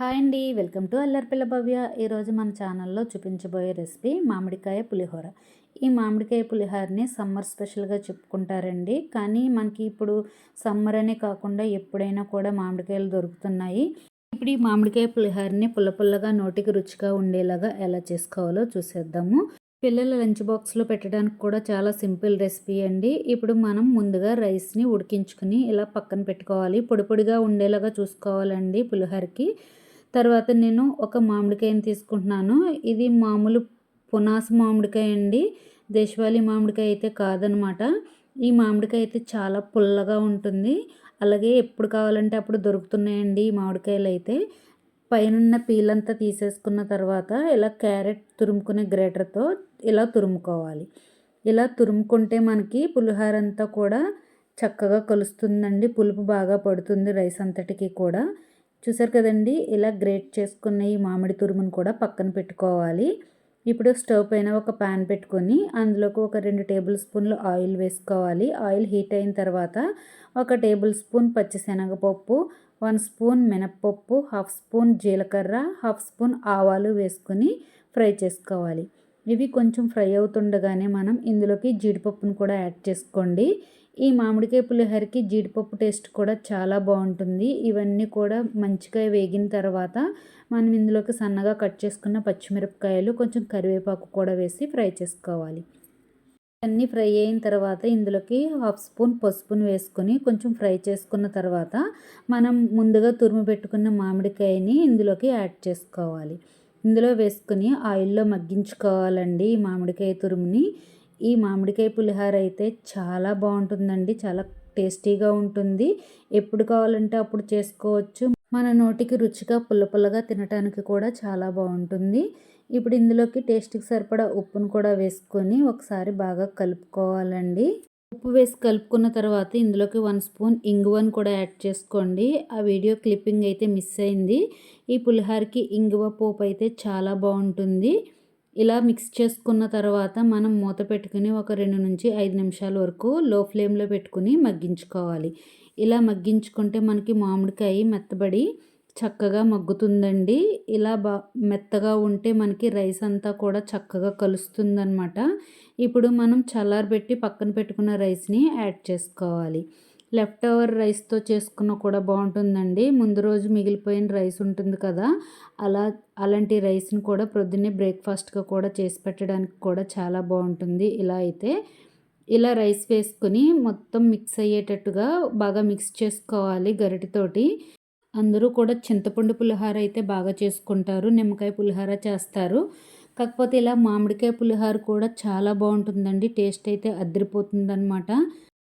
Hi అండి. Welcome to Allaripilla Bhavya. ఈరోజు మన ఛానల్లో చూపించబోయే రెసిపీ మామిడికాయ పులిహోర. ఈ మామిడికాయ పులిహోరని సమ్మర్ స్పెషల్గా చెప్పుకుంటారండి. కానీ మనకి ఇప్పుడు సమ్మర్ అనే కాకుండా ఎప్పుడైనా కూడా మామిడికాయలు దొరుకుతున్నాయి. ఇప్పుడు ఈ మామిడికాయ పులిహోరని పుల్ల పుల్లగా నోటికి రుచిగా ఉండేలాగా ఎలా చేసుకోవాలో చూసేద్దాము. పిల్లల లంచ్ బాక్స్లో పెట్టడానికి కూడా చాలా సింపుల్ రెసిపీ అండి. ఇప్పుడు మనం ముందుగా రైస్ని ఉడికించుకుని ఇలా పక్కన పెట్టుకోవాలి. పొడి పొడిగా ఉండేలాగా చూసుకోవాలండి పులిహోరకి. తర్వాత నేను ఒక మామిడికాయని తీసుకుంటున్నాను. ఇది మామూలు పునాస మామిడికాయ అండి. దేశవాళీ మామిడికాయ అయితే కాదనమాట. ఈ మామిడికాయ అయితే చాలా పుల్లగా ఉంటుంది. అలాగే ఎప్పుడు కావాలంటే అప్పుడు దొరుకుతున్నాయండి ఈ మామిడికాయలు అయితే. పైన పీలంతా తీసేసుకున్న తర్వాత ఇలా క్యారెట్ తురుముకునే గ్రేటర్తో ఇలా తురుముకోవాలి. ఇలా తురుముకుంటే మనకి పులిహోర అంతా కూడా చక్కగా కలుస్తుందండి. పులుపు బాగా పడుతుంది రైస్ అంతటికి కూడా. చూసారు కదండి ఇలా గ్రేట్ చేసుకున్న ఈ మామిడి తురుమును కూడా పక్కన పెట్టుకోవాలి. ఇప్పుడు స్టవ్ పైన ఒక ప్యాన్ పెట్టుకొని అందులోకి ఒక రెండు టేబుల్ స్పూన్లు ఆయిల్ వేసుకోవాలి. ఆయిల్ హీట్ అయిన తర్వాత ఒక టేబుల్ స్పూన్ పచ్చిశనగపప్పు వన్ స్పూన్ మినప్పప్పు హాఫ్ స్పూన్ జీలకర్ర హాఫ్ స్పూన్ ఆవాలు వేసుకొని ఫ్రై చేసుకోవాలి. ఇవి కొంచెం ఫ్రై అవుతుండగానే మనం ఇందులోకి జీడిపప్పును కూడా యాడ్ చేసుకోండి. ఈ మామిడికాయ పులిహోరకి జీడిపప్పు టేస్ట్ కూడా చాలా బాగుంటుంది. ఇవన్నీ కూడా మంచిగా వేగిన తర్వాత మనం ఇందులోకి సన్నగా కట్ చేసుకున్న పచ్చిమిరపకాయలు కొంచెం కరివేపాకు కూడా వేసి ఫ్రై చేసుకోవాలి. అన్నీ ఫ్రై అయిన తర్వాత ఇందులోకి హాఫ్ స్పూన్ పసుపును వేసుకొని కొంచెం ఫ్రై చేసుకున్న తర్వాత మనం ముందుగా తురుము పెట్టుకున్న మామిడికాయని ఇందులోకి యాడ్ చేసుకోవాలి. ఇందులో వేసుకుని ఆయిల్లో మగ్గించుకోవాలండి ఈ మామిడికాయ తురుముని. ఈ మామిడికాయ పులిహోర అయితే చాలా బాగుంటుందండి చాలా టేస్టీగా ఉంటుంది. ఎప్పుడు కావాలంటే అప్పుడు చేసుకోవచ్చు. మన నోటికి రుచిగా పుల్ల పుల్లగా తినడానికి కూడా చాలా బాగుంటుంది. ఇప్పుడు ఇందులోకి టేస్ట్కి సరిపడా ఉప్పును కూడా వేసుకొని ఒకసారి బాగా కలుపుకోవాలండి. ఉప్పు వేసి కలుపుకున్న తర్వాత ఇందులోకి వన్ స్పూన్ ఇంగువను కూడా యాడ్ చేసుకోండి. ఆ వీడియో క్లిప్పింగ్ అయితే మిస్ అయింది. ఈ పులిహోరకి ఇంగువ పోపు అయితే చాలా బాగుంటుంది. ఇలా మిక్స్ చేసుకున్న తర్వాత మనం మూత పెట్టుకుని ఒక రెండు నుంచి ఐదు నిమిషాల వరకు లో ఫ్లేమ్లో పెట్టుకుని మగ్గించుకోవాలి. ఇలా మగ్గించుకుంటే మనకి మామిడికాయ మెత్తబడి చక్కగా మగ్గుతుందండి. ఇలా బా మెత్తగా ఉంటే మనకి రైస్ అంతా కూడా చక్కగా కలుస్తుందనమాట ఇప్పుడు మనం చల్లారబెట్టి పక్కన పెట్టుకున్న రైస్ని యాడ్ చేసుకోవాలి. లెఫ్ట్ ఓవర్ రైస్తో చేసుకున్న కూడా బాగుంటుందండి. ముందు రోజు మిగిలిపోయిన రైస్ ఉంటుంది కదా అలా అలాంటి రైస్ని కూడా ప్రొద్దున్నే బ్రేక్ఫాస్ట్గా కూడా చేసి పెట్టడానికి కూడా చాలా బాగుంటుంది. ఇలా అయితే ఇలా రైస్ వేసుకొని మొత్తం మిక్స్ అయ్యేటట్టుగా బాగా మిక్స్ చేసుకోవాలి గరిటతోటి. అందరూ కూడా చింతపండు పులిహోర అయితే బాగా చేసుకుంటారు నిమ్మకాయ పులిహోర చేస్తారు. కాకపోతే ఇలా మామిడికాయ పులిహోర కూడా చాలా బాగుంటుందండి టేస్ట్ అయితే అదిరిపోతుందనమాట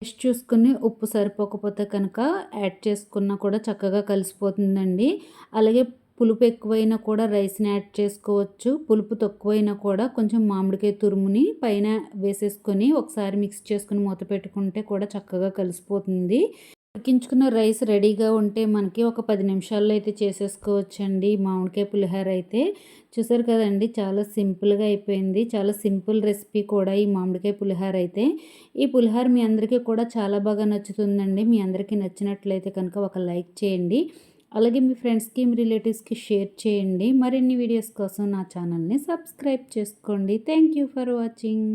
టేస్ట్ చూసుకుని ఉప్పు సరిపోకపోతే కనుక యాడ్ చేసుకున్నా కూడా చక్కగా కలిసిపోతుందండి. అలాగే పులుపు ఎక్కువైనా కూడా రైస్ని యాడ్ చేసుకోవచ్చు పులుపు తక్కువైనా కూడా కొంచెం మామిడికాయ తురుముని పైన వేసేసుకొని ఒకసారి మిక్స్ చేసుకుని మూత పెట్టుకుంటే కూడా చక్కగా కలిసిపోతుంది. ఉడికించుకున్న రైస్ రెడీగా ఉంటే మనకి ఒక పది నిమిషాల్లో అయితే చేసేసుకోవచ్చండి. మామిడికాయ పులిహోర అయితే చూసారు కదండి చాలా సింపుల్గా అయిపోయింది. చాలా సింపుల్ రెసిపీ కూడా ఈ మామిడికాయ పులిహోర అయితే. ఈ పులిహోర మీ అందరికీ కూడా చాలా బాగా నచ్చుతుందండి. మీ అందరికీ నచ్చినట్లయితే కనుక ఒక లైక్ చేయండి. అలాగే మీ ఫ్రెండ్స్కి మీ రిలేటివ్స్కి షేర్ చేయండి. మరిన్ని వీడియోస్ కోసం నా ఛానల్ని సబ్స్క్రైబ్ చేసుకోండి. Thank you for watching.